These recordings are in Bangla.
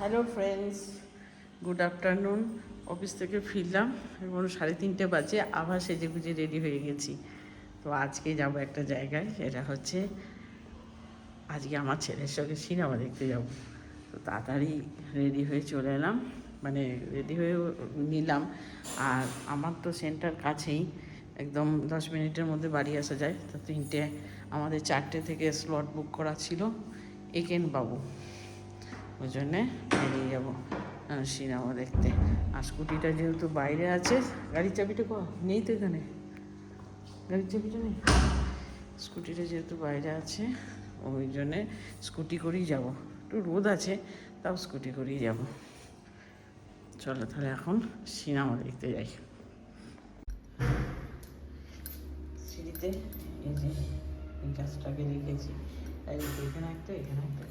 Hello friends good afternoon office থেকে ফিরলাম এবং সাড়ে তিনটে বাজে, আবার সেজে গুজে রেডি হয়ে গেছি। তো আজকে যাব একটা জায়গায়, সেটা হচ্ছে আজকে আমার ছেলের সঙ্গে সিনেমা দেখতে যাব। তো তাড়াতাড়ি রেডি হয়ে চলে এলাম মানে রেডি হয়ে নিলাম। আর আমার তো সেন্টার কাছেই, একদম দশ মিনিটের মধ্যে বাড়ি আসা যায়। তো তিনটে, আমাদের চারটে থেকে স্লট বুক করা ছিল একেন বাবু। ওই জন্যে বেরিয়ে যাব। সিনেমা দেখতে। আর স্কুটিটা যেহেতু বাইরে আছে, গাড়ির চাবিটা কো, নেই তো এখানে? গাড়ির চাবিটা নেই? স্কুটিটা যেহেতু বাইরে আছে, ওই জন্যে স্কুটি করেই যাব। একটু রোদ আছে, তাও স্কুটি করেই যাব। চলো তাহলে এখন সিনেমা দেখতে যাই। সিঁড়িতে এই যে এই গাছটাকে রেখেছি। এখানে একটা এখানে একটা।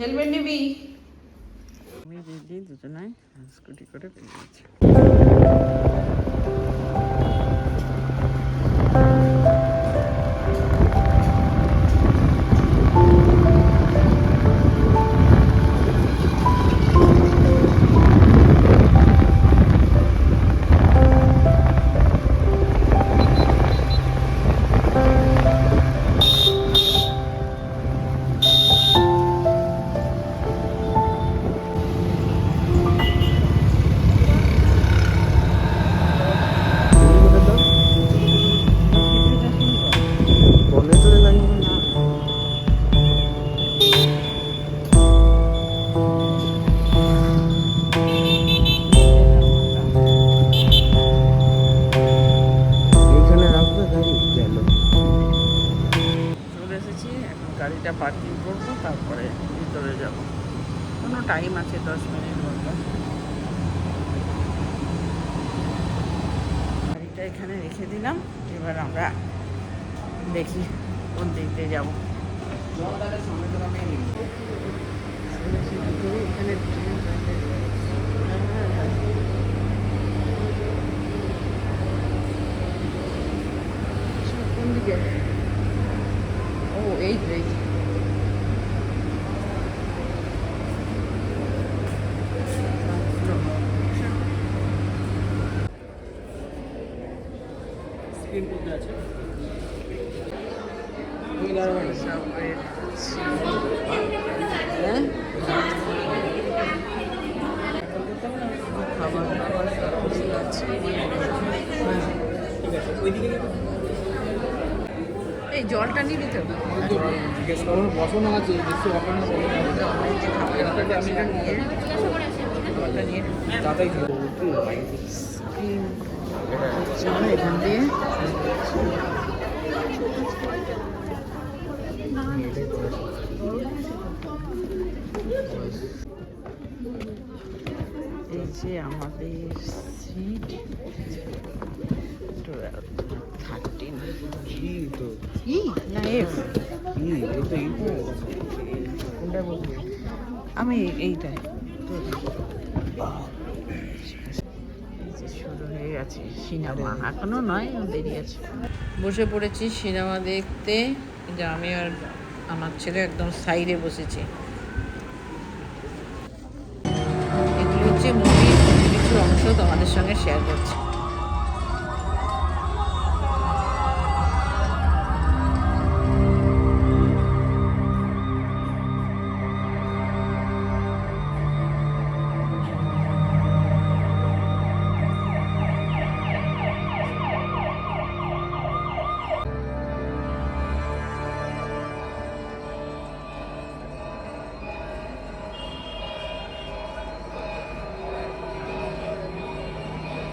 হেলমেট নিবি? আমি দিদি দুজনাই স্কুটি করে বেরিয়েছি পার্কিং করব, তারপরে ভিতরে যাব। কোনো টাইম আছে দশ মিনিট মতো। গাড়িটা এখানে রেখে দিলাম, এবার আমরা দেখি কোন দিক দিয়ে যাব দিকে ও এই তো, এই তো। Subway ঢুকছি। হ্যাঁ? খাবার দাবার সব কিছু আছে। এই জলটা নিবি তো বসানো আছে চলো এখান দিয়ে এই যে আমাদের আমি এইটাই হয়ে গেছে সিনেমা এখনও নয় দেরি আছে বসে পড়েছি সিনেমা দেখতে যে আমি আর আমার ছেলে একদম সাইডে বসেছি। এগুলো হচ্ছে তোমাদের সঙ্গে শেয়ার করছি।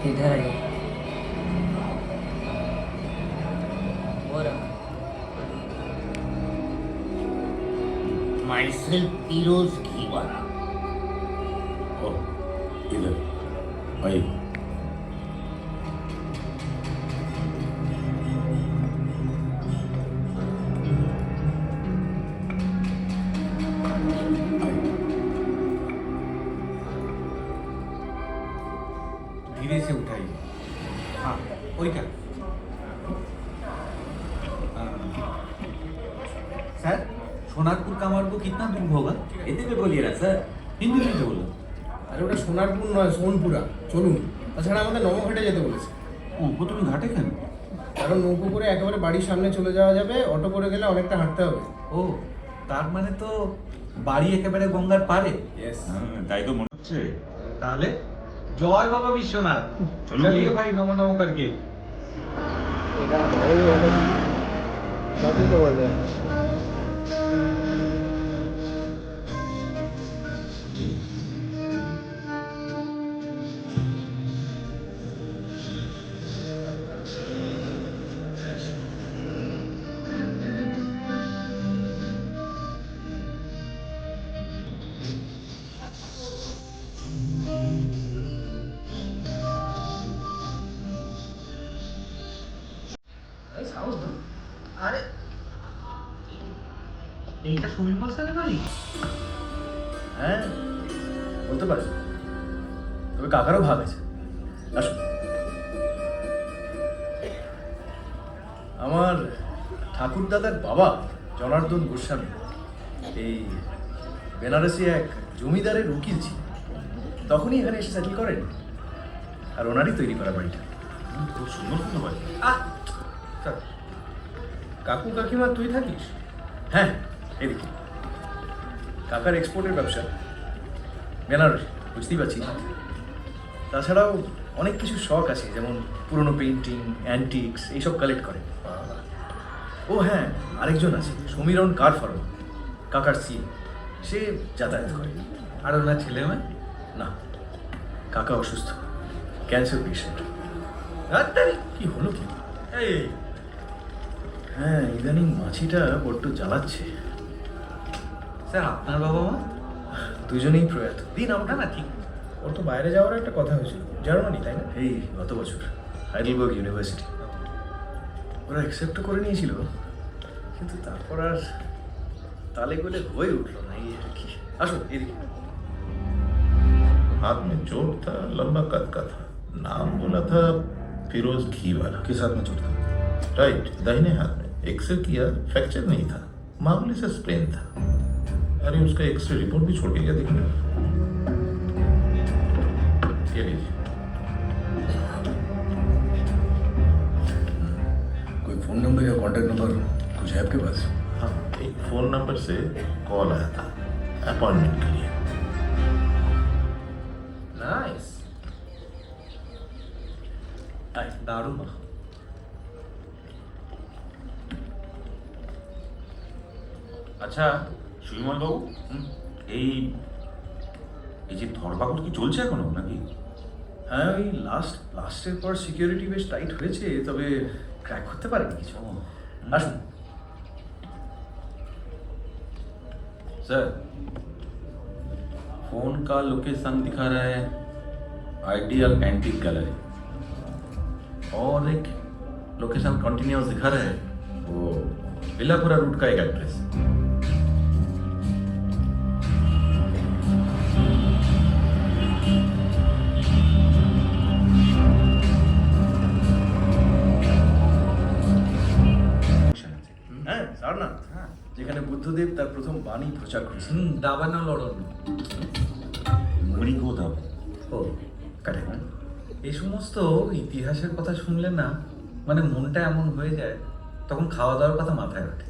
इधर आइए माइसेल्फ ದುರ್ನಾಮ ಹೋಗ ಎದೆ ಬೋಲಿಯರ ಸರ್ হিন্দুলিতে বলল আরে ওটা সোনারপুর নয় সোনপুরা। চলুন। তাছাড়া আমাদের নবঘাটে যেতে বলেছে। ও তুমি ঘাটে কেন? কারণ নৌকো করে একেবারে বাড়ির সামনে চলে যাওয়া যাবে অটো করে গেলে অনেকটা হাঁটতে হবে। ও তার মানে তো বাড়ি একেবারে গঙ্গার পারে হ্যাঁ, তাই তো মনে হচ্ছে। তাহলে জয় বাবা বিশ্বনাথ। চলিয়ে ভাই নম নম করকে। এটা তবে কাকারও ভাগ আছে। আসুন। আমার ঠাকুর দাদার বাবা জনার্দন গোস্বামী এই বেনারসি এক জমিদারের উকিল ছিল তখনই এখানে এসে সেটেল করেন আর ওনারই তৈরি করা বাড়িটা। খুব সুন্দর সুন্দর বাড়ি। আহ, কাকু কাকিমা তুই থাকিস? হ্যাঁ এদিকে। কাকার এক্সপোর্টের ব্যবসা। বেনারসি বুঝতেই পারছি তাছাড়াও অনেক কিছু শখ আছে যেমন পুরনো পেন্টিং অ্যান্টিক্স এইসব কালেক্ট করে। ও হ্যাঁ আরেকজন আছে সমীরণ কার ফার্ম কাকার সিএ সে যাতায়াত করে। আর ওনার ছেলে মেয়ে? না কাকা অসুস্থ ক্যান্সার পেশেন্ট কি হলো কি? এই হ্যাঁ ইদানিং মাছিটা বড্ড জ্বালাচ্ছে। স্যার আপনার বাবা মা? দুজনেই প্রয়াত। দিন আমরা না ঠিক ওর তো বাইরে যাওয়ার একটা কথা হয়েছিল জার্মানি তাই না এই গত বছর হাইডেলবার্গ ইউনিভার্সিটি ওরা অ্যাকসেপ্টও করে নিয়েছিল কিন্তু তারপর আর তালে গলে হয়ে উঠলো না এই আর কি আসো এদিকে हाथ में चोट था लंबा कद का था नाम बोला था फिरोज घी वाला किस हाथ में चोट था राइट दाहिने हाथ में एक्सरे किया फ्रैक्चर नहीं था मामूली से स्प्रेन था अरे उसका एक्सरे रिपोर्ट भी छोड़ के गया देखने ये लीजिए कोई फोन नंबर या कांटेक्ट नंबर कुछ है आपके पास हाँ एक फोन नंबर से कॉल आया था अपॉइंटमेंट के लिए নাইস আয় দারুণ আচ্ছা সুবিমল বাবু এই এই যে ধরপাকড় কি চলছে এখনো নাকি হ্যাঁ ওই লাস্ট লাস্টের পর সিকিউরিটি বেশ টাইট হয়েছে তবে ক্র্যাক করতে পারেনি কিছু আসুন सर फोन का लोकेशन दिखा रहा है आइडियल एंटीक गैलरी और एक लोकेशन कंटिन्यूस दिखा रहा है वो बिलापुरा रूट का एक एड्रेस সারনাথ যেখানে বুদ্ধদেব তার প্রথম বাণী প্রচার করেছেন। হুম দাবানো লড়ন মণিকো দাও ও কারেক্ট এই সমস্ত ইতিহাসের কথা শুনলে না মানে মনটা এমন হয়ে যায় তখন খাওয়া দাওয়ার কথা মাথায় ওঠে।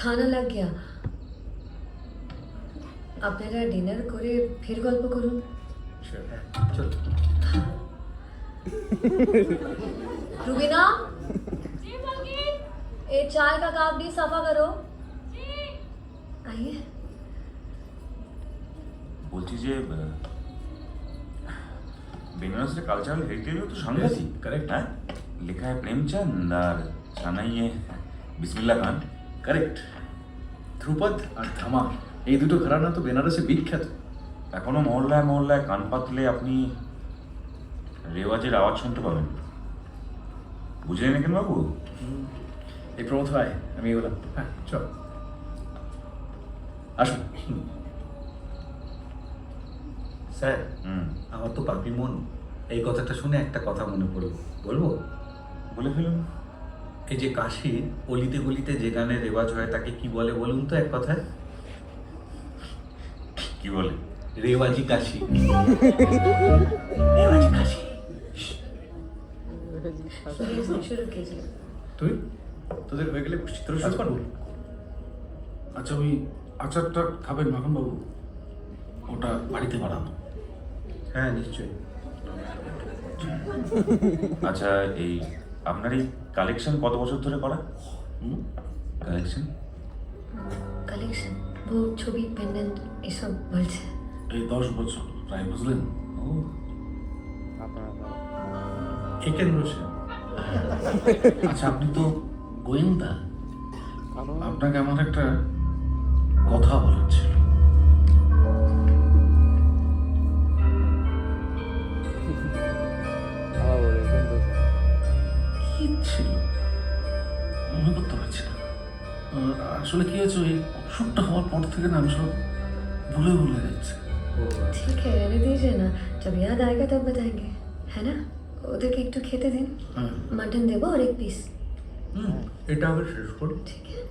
খানা লাগ গিয়া আপনারা ডিনার করে ফের গল্প করুন। চল रुबीना ए चाय का कप भी सफा करो आइए বলছি যে আহ, বেনারসের কালচারাল হেরিটেজও তো সাংঘাতিক correct. হ্যাঁ লেখা হয় প্রেমচন্দ আর সানাইয়ে বিসমিল্লা খান কারেক্ট ধ্রুপদ আর ধামা এই দুটো ঘরানা তো বেনারসে বিখ্যাত এখনো মহল্লায় মহল্লায় কান পাতলে আপনি রেওয়াজের আওয়াজ শুনতে পাবেন। বুঝলেন কেন বাবু? এই প্রমোদ ভাই আমি এগুলো হ্যাঁ চল। আসুন। স্যার আমার তো পাপি মন। এই কথাটা শুনে একটা কথা মনে পড়ল। বলব? বলে ফেলুন। এই যে কাশি অলিতে গলিতে যে গানে রেওয়াজ হয় তাকে কি বলে বলুন তো এক কথায়? কি বলে? রেওয়াজি কাশি। রেওয়াজি কাশি। তুই? তোদের হয়ে গেলে চিত্র শুরু করব আচ্ছা ওই আচারটা খাবেন মাখন বাবু ওটা বাড়িতে বানানো। হ্যাঁ নিশ্চয়ই। আচ্ছা এই আপনার এই কালেকশন কত বছর ধরে করা? কালেকশন কালেকশন वो ছবি পেন্ডেন্ট এসব বলছে। এই দশ বছর প্রায় বুঝলেন? ও। একেন রোশন আচ্ছা আপনি তো গোয়েন্দা আপনাকে আমার একটা কথা বলার ছিল কি ছিল মনে করতে পারছি না আহ, আসলে কি হয়েছে ওই অসুখটা হওয়ার পর থেকে না আমি সব ভুলে ভুলে যাচ্ছি ठीक है रहने दीजिए ना जब याद आएगा तब बताएंगे है ना ওদেরকে একটু খেতে দিন। মাটন দেবো আর এক পিস হুম এটা আবার শেষ করি। ঠিক আছে।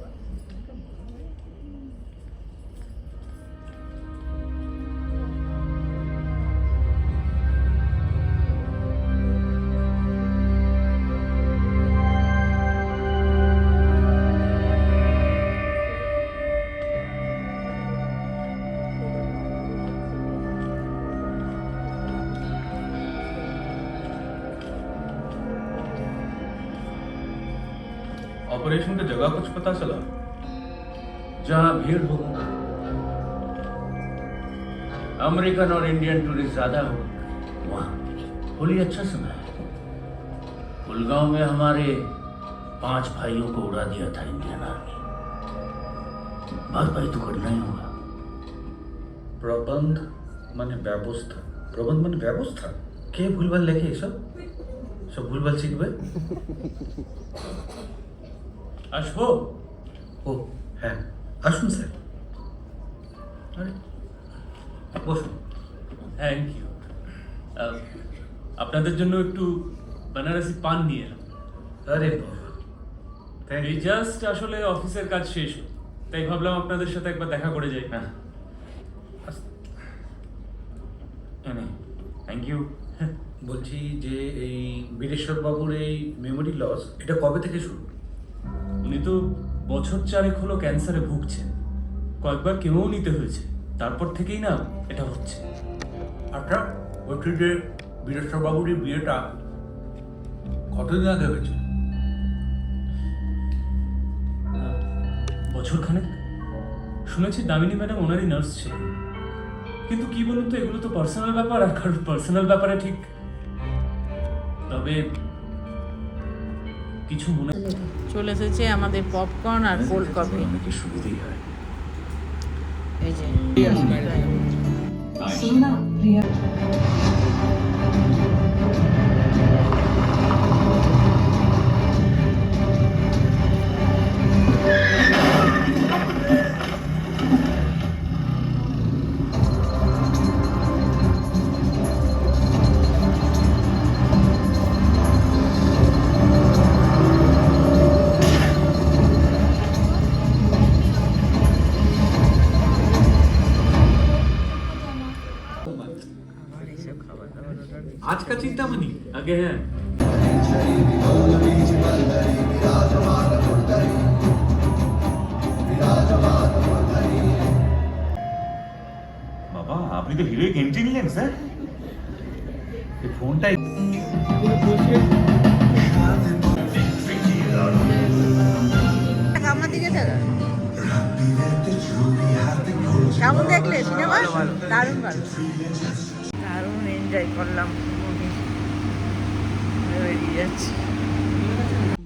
ऑपरेशन का जगह कुछ पता चला? जहाँ भीड़ होगा। अमेरिकन और इंडियन टूरिस्ट ज़्यादा हो वहाँ, होली अच्छा समय है। गुलगांव में हमारे पाँच भाइयों को उड़ा दिया था इंडियन आर्मी। भरपाई तो करना ही होगा। प्रबंध मैंने व्यवस्था। प्रबंध माने व्यवस्था? के भूलबल लेके सब? सब भूलभाल सीखबे আসব? ও হ্যাঁ আসুন স্যার। আরে বসুন। থ্যাংক ইউ আপনাদের জন্য একটু বেনারসি পান নিয়ে এলাম। আরে এই জাস্ট আসলে অফিসের কাজ শেষ। তাই ভাবলাম আপনাদের সাথে একবার দেখা করে যাই। হ্যাঁ। থ্যাংক ইউ বলছি যে এই বীরেশ্বর বাবুর এই মেমোরি লস এটা কবে থেকে শুরু? উনি তো বছর চারেক হলো ক্যান্সারে ভুগছেন। কয়েকবার কেমোও নিতে হয়েছে। তারপর থেকেই না এটা হচ্ছে। আচ্ছা বলছি যে বীরেশ্বর বাবুর এই বিয়েটা কতদিন আগে হয়েছে? বছর খানেক? শুনেছি দামিনী ম্যাডাম ওনারই নার্স ছিল কিন্তু কি বলুন তো এগুলো তো পার্সোনাল ব্যাপার আর কারোর পার্সোনাল ব্যাপারে ঠিক। তবে কিছু মনে চলে এসেছে আমাদের পপকর্ন আর কোল্ড কফি অনেকের সুবিধাই হয়। এই যে। তো হিরোইক এন্ট্রি নিলেন স্যার এই ফোনটাই আমার দিকে দেখা কেমন দেখলে সিনেমা? দারুণ ভালো। দারুণ এনজয় করলাম movie। বেরিয়ে যাচ্ছি।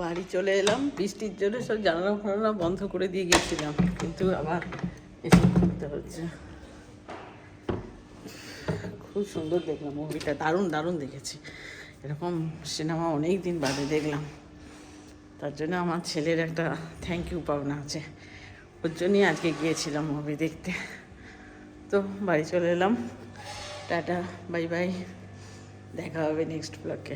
বাড়ি চলে এলাম। বৃষ্টির জন্য সব জানালা ফানালা বন্ধ করে দিয়ে গেছিলাম। কিন্তু আবার এসব করতে হচ্ছে। খুব সুন্দর দেখলাম মুভিটা দারুণ দারুণ দেখেছি। এরকম সিনেমা অনেক দিন বাদে দেখলাম। তার জন্য আমার ছেলের একটা থ্যাংক ইউ পাওনা আছে। ওর জন্যই আজকে গিয়েছিলাম মুভি দেখতে। তো বাড়ি চলে এলাম। টাটা বাই বাই দেখা হবে নেক্সট ব্লকে